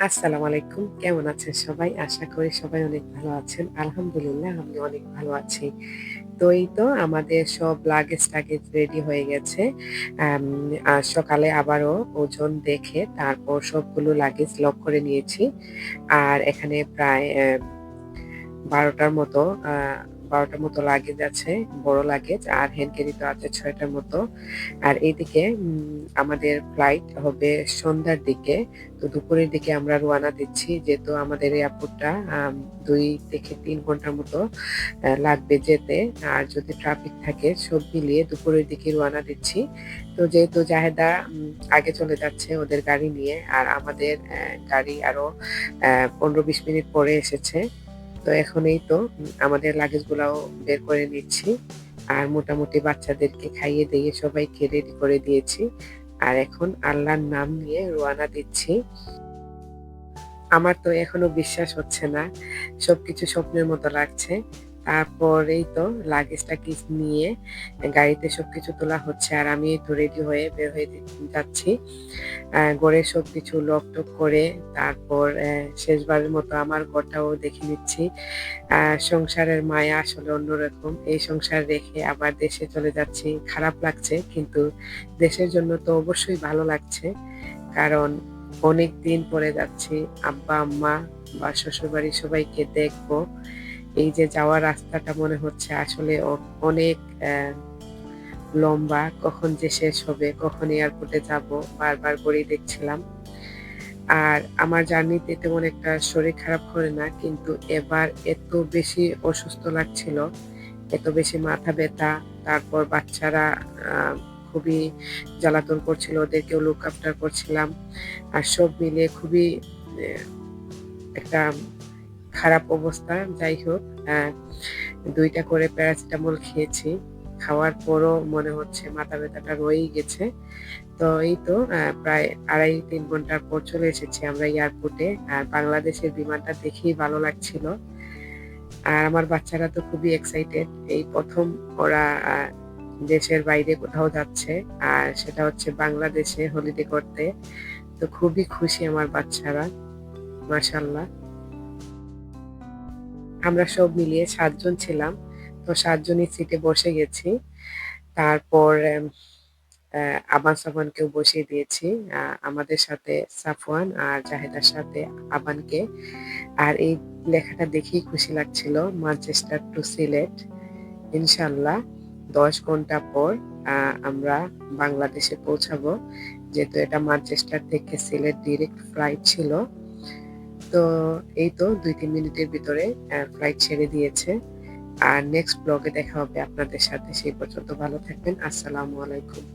আসসালামু আলাইকুম। কেমন আছেন সবাই? আশা করি সবাই অনেক ভালো আছেন। আলহামদুলিল্লাহ আমি অনেক ভালো আছি। তো এই তো আমাদের সব লাগেজ-টাগেজ রেডি হয়ে গেছে। সকালে আবারও ওজন দেখে তারপর সবগুলো লাগেজ লক করে নিয়েছি। আর এখানে প্রায় অ্যা ১২ টার মতো আ ১২ টার মতো লাগেজ আছে, বড় লাগেজ। আর হ্যান্ড ক্যারি তো আছে ছয়টার মতো। আর এইদিকে আমাদের ফ্লাইট হবে সন্ধ্যার দিকে। তো দুপুরের দিকে আমরা রওনা দিচ্ছি। যেহেতু আমাদের এয়ারপোর্টটা ২ থেকে তিন ঘণ্টার মতো লাগবে যেতে। আর যদি ট্রাফিক থাকে সব মিলিয়ে দুপুরের দিকে রওনা দিচ্ছি। তো যেহেতু জাহেদা আগে চলে যাচ্ছে ওদের গাড়ি নিয়ে। আর আমাদের গাড়ি আরও অ্যা ১৫-২০ মিনিট পরে এসেছে। তো এখনই তো আমাদের লাগেজগুলাও বের করে নিচ্ছি। আর মোটামুটি বাচ্চাদেরকে খাইয়ে দিয়ে সবাইকে রেডি করে দিয়েছি। আর এখন আল্লাহর নাম নিয়ে রোয়ানা দিচ্ছি। আমার তো এখনও বিশ্বাস হচ্ছে না। সবকিছু স্বপ্নের মতো লাগছে। তারপর এই তো লাগেজ-টাগেজ নিয়ে গাড়িতে সবকিছু তোলা হচ্ছে। আর আমি তো রেডি হয়ে বের হয়ে যাচ্ছি। আ ঘরের সবকিছু লক-টক করে তারপর শেষবারের মতো আমার ঘরটাও দেখে নিচ্ছি। সংসারের মায়া আসলে অন্যরকম। এই সংসার রেখে আবার দেশে চলে যাচ্ছি। খারাপ লাগছে কিন্তু দেশের জন্য তো অবশ্যই ভালো লাগছে। কারণ অনেক দিন পরে যাচ্ছি। আব্বা-আম্মা বা শ্বশুরবাড়ির সবাইকে দেখব। এই যে যাওয়ার রাস্তাটা মনে হচ্ছে আসলে অনেক লম্বা। কখন যে শেষ হবে, কখন এয়ারপোর্টে যাব বারবার ঘড়ি দেখছিলাম। আর আমার জার্নিতে তেমন একটা শরীর খারাপ করে না। কিন্তু এবার এত বেশি অসুস্থ লাগছিল, এত বেশি মাথা ব্যথা, তারপর বাচ্চারা খুবই জ্বালাতন করছিল, ওদেরকেও লুক আফটার করছিলাম। আর সব মিলিয়ে খুবই একটা খারাপ অবস্থা। যাই হোক দুইটা করে প্যারাসিটামল খেয়েছি। খাওয়ার পরও মনে হচ্ছে মাথা ব্যথাটা রয়েই গেছে। তো এই তো প্রায় ২.৫-৩ ঘণ্টার পর চলে এসেছি আমরা এয়ারপোর্টে। আর বাংলাদেশের বিমানটা দেখেই ভালো লাগছিল। আর আমার বাচ্চারা তো খুবই এক্সাইটেড। এই প্রথম ওরা দেশের বাইরে কোথাও যাচ্ছে। আর সেটা হচ্ছে বাংলাদেশে হলিডে করতে। তো খুবই খুশি আমার বাচ্চারা। মাশাআল্লাহ। আমরা সব মিলিয়ে সাতজন ছিলাম। তো সাতজনই সিটে বসে গেছি। তারপর এম অ্যা আবাস-সাফওয়ানকেও বসিয়ে দিয়েছি। আমাদের সাথে সাফওয়ান আর জাহেদার সাথে আবানকে। আর এই লেখাটা দেখেই খুশি লাগছিল ম্যানচেস্টার টু সিলেট। ইনশাআল্লাহ ১০ ঘণ্টা পর আমরা বাংলাদেশে পৌঁছাবো। যেহেতু এটা ম্যানচেস্টার থেকে সিলেট ডিরেক্ট ফ্লাইট ছিল। তো এই তো ২-৩ মিনিটের ভিতরে ফ্লাইট ছেড়ে দিয়েছে। আর নেক্সট ব্লগে দেখা হবে আপনাদের সাথে। সেই পর্যন্ত ভালো থাকবেন। আসসালামু আলাইকুম।